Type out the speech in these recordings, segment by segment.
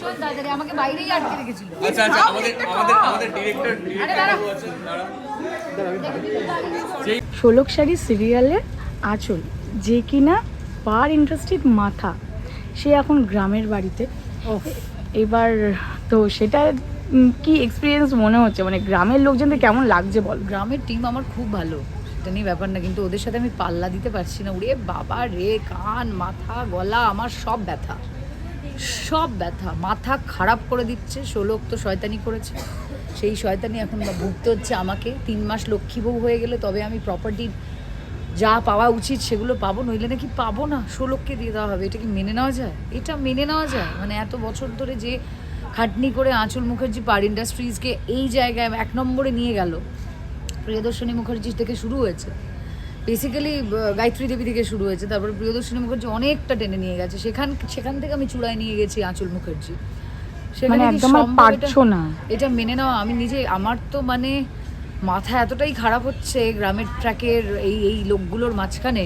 শোন তাড়াতাড়ি আমাকে বাইরেই আটকে রেখেছিল। আচ্ছা আচ্ছা আমাদের আমাদের আমাদের ডিরেক্টর ষোলক শাড়ি সিরিয়ালের আঁচল যে কিনা পার ইন্টারেস্টেড মাথা সে এখন গ্রামের বাড়িতে। এবার তো সেটা কি এক্সপিরিয়েন্স মনে হচ্ছে? মানে গ্রামের লোকজনদের কেমন লাগছে বল? গ্রামের টিম আমার খুব ভালো। সেটা নিয়ে ব্যাপার না কিন্তু ওদের সাথে আমি পাল্লা দিতে পারছি না। উড়ে বাবা রে কান মাথা গলা আমার সব ব্যথা। সব ব্যথা, মাথা খারাপ করে দিচ্ছে, ষোলক তো শয়তানি করেছে। সেই শয়তানি এখন ভুগতে হচ্ছে আমাকে। তিন মাস লক্ষ্মী বউ হয়ে গেলে তবে আমি প্রপার্টি যা পাওয়া উচিত সেগুলো পাবো, নইলে নাকি পাবো না। ষোলককে দিয়ে দেওয়া হবে, এটা কি মেনে নেওয়া যায়? এটা মেনে নেওয়া যায়। মানে এত বছর ধরে যে খাটনি করে আঁচল মুখার্জি পার ইন্ডাস্ট্রিজকে এই জায়গায় এক নম্বরে নিয়ে গেল। প্রিয়দর্শনী মুখার্জি থেকে শুরু হয়েছে। বেসিক্যালি গায়ত্রী দেবী থেকে শুরু হয়েছে তারপর প্রিয়দর্শনী মুখার্জি অনেকটা টেনে নিয়ে গেছে সেখান সেখান থেকে আমি চূড়ায় নিয়ে গেছি আঁচল মুখার্জি মানে একদম পারছ এটা- না। এটা মেনে নেওয়া আমি নিজে আমার তো মানে মাথা এতটাই খারাপ হচ্ছে গ্রামের ট্র্যাকের এই এই লোকগুলোর মাঝখানে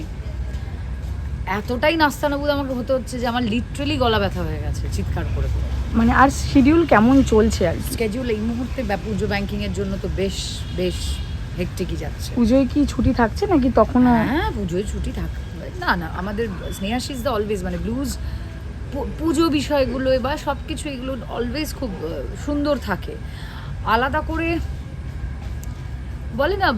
এতটাই নাস্তানাবুদ আমাকে হতে হচ্ছে যে আমার লিটারেলি গলা ব্যথা হয়ে গেছে চিৎকার করে করে মানে আর শিডিউল কেমন চলছে আর? স্কেডিউল এই মুহূর্তে পুজো ব্যাংকিং এর জন্য তো বেশ বেশ হেকটিকই যাচ্ছে। পুজোয় কি ছুটি থাকছে নাকি তখন হ্যাঁ পুজোয় ছুটি থাক না না আমাদের স্নেহাস ইজ দ্য অলওয়েজ মানে ব্লুজ পুজো বিষয়গুলো বা সব কিছু এগুলো অলওয়েজ খুব সুন্দর থাকে। আলাদা করে বলে না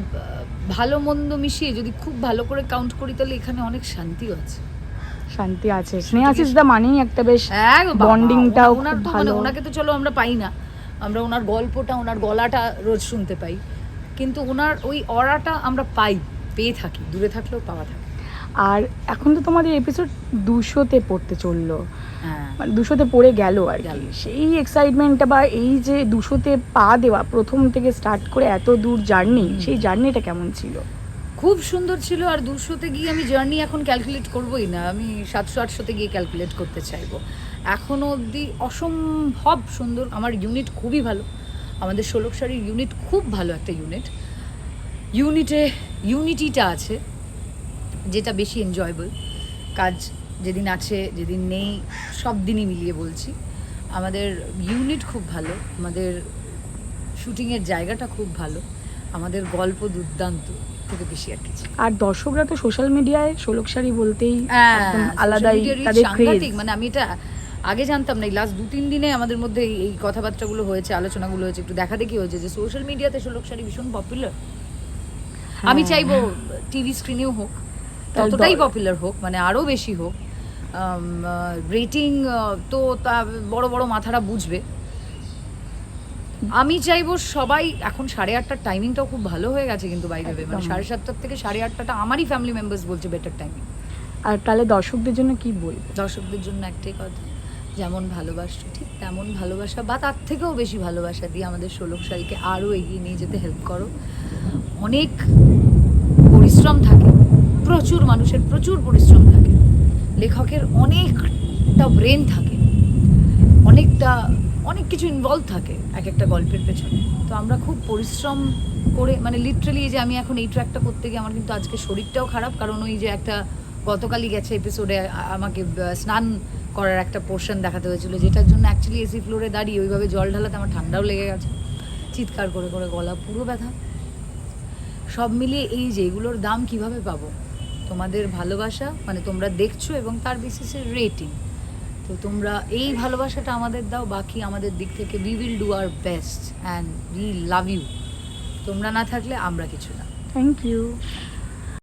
ভালো মন্দ মিশিয়ে যদি খুব ভালো করে কাউন্ট করি তাহলে এখানে অনেক শান্তিও আছে। শান্তি আছে। স্নেহাসিস দা মানেই একটা বেশ হ্যাঁ বন্ডিংটাও খুব ভালো। মানে ওনাকে তো চলো আমরা পাই না। আমরা ওনার গল্পটা ওনার গলাটা রোজ শুনতে পাই। কিন্তু ওনার ওই অরাটা আমরা পাই পেয়ে থাকি দূরে থাকলেও পাওয়া থাকে। আর এখন তো তোমাদের এপিসোড দুশোতে পড়তে চলল। হ্যাঁ। মানে দুশোতে পড়ে গেল আর গেল। কি সেই এক্সাইটমেন্টটা বা এই যে দুশোতে পা দেওয়া প্রথম থেকে স্টার্ট করে এত দূর জার্নি সেই জার্নিটা কেমন ছিল? খুব সুন্দর ছিল আর দুশোতে গিয়ে আমি জার্নি এখন ক্যালকুলেট করবোই না। আমি সাতশো আটশোতে গিয়ে ক্যালকুলেট করতে চাইব। এখনও অবধি অসম্ভব সুন্দর আমার ইউনিট খুবই ভালো। আমাদের ষোলক শাড়ির ইউনিট খুব ভালো একটা ইউনিট ইউনিটে ইউনিটিটা আছে যেটা বেশি এনজয়েবল কাজ যেদিন আছে যেদিন নেই সব দিনই মিলিয়ে বলছি। আমাদের ইউনিট খুব ভালো আমাদের শুটিংয়ের জায়গাটা খুব ভালো। আমাদের গল্প দুর্দান্ত থেকে বেশি আর কিছু আর দর্শকরা তো সোশ্যাল মিডিয়ায় শাড়ি বলতেই হ্যাঁ, আলাদাই। মানে আমি এটা আগে জানতাম না এই লাস্ট দু তিন দিনে আমাদের মধ্যে এই- কথাবার্তাগুলো হয়েছে আলোচনাগুলো হয়েছে একটু দেখা দেখি হয়েছে যে সোশ্যাল মিডিয়াতে ষোলক শাড়ি ভীষণ পপুলার আমি চাইব টিভি স্ক্রিনেও হোক ততটাই পপুলার হোক মানে আরও বেশি হোক রেটিং তো তা বড় বড় মাথারা বুঝবে। আমি চাইব সবাই এখন সাড়ে আটটার টাইমিংটাও খুব ভালো হয়ে গেছে কিন্তু বাইরে মানে সাড়ে সাতটার থেকে সাড়ে আটটাটা আমারই ফ্যামিলি মেম্বার্স বলছে বেটার টাইমিং আর তাহলে দর্শকদের জন্য কি বলব? দর্শকদের জন্য একটাই কথা। যেমন ভালোবাসছো ঠিক তেমন ভালোবাসা বা তার থেকেও বেশি ভালোবাসা দিয়ে আমাদের ষোলক শাড়িকে আরও এগিয়ে নিয়ে যেতে হেল্প করো। অনেক পরিশ্রম থাকে, প্রচুর মানুষের প্রচুর পরিশ্রম থাকে, লেখকের অনেকটা ব্রেন থাকে, অনেকটা, অনেক কিছু ইনভলভ থাকে এক একটা গল্পের পেছনে। তো আমরা খুব পরিশ্রম করে মানে লিটারালি যে আমি এখন এই ট্র্যাকটা করতে গিয়ে আমার কিন্তু আজকে শরীরটাও খারাপ, কারণ ওই যে একটা গতকালই গেছে এপিসোডে আমাকে স্নান করার একটা পোর্শন দেখাতে হয়েছিল, যেটার জন্য অ্যাকচুয়ালি এসি ফ্লোরে দাঁড়িয়ে ওইভাবে জল ঢালাতে আমার ঠান্ডাও লেগে গেছে। চিৎকার করে করে গলা, পুরো ব্যথা। সব মিলিয়ে এই যে এগুলোর দাম কীভাবে পাবো? তোমাদের ভালোবাসা মানে তোমরা দেখছ এবং তার বেসিসে রেটিং তো তোমরা এই ভালোবাসাটা আমাদের দাও, বাকি আমাদের দিক থেকে we will do our best and we love you তোমরা না থাকলে আমরা কিছু না। Thank you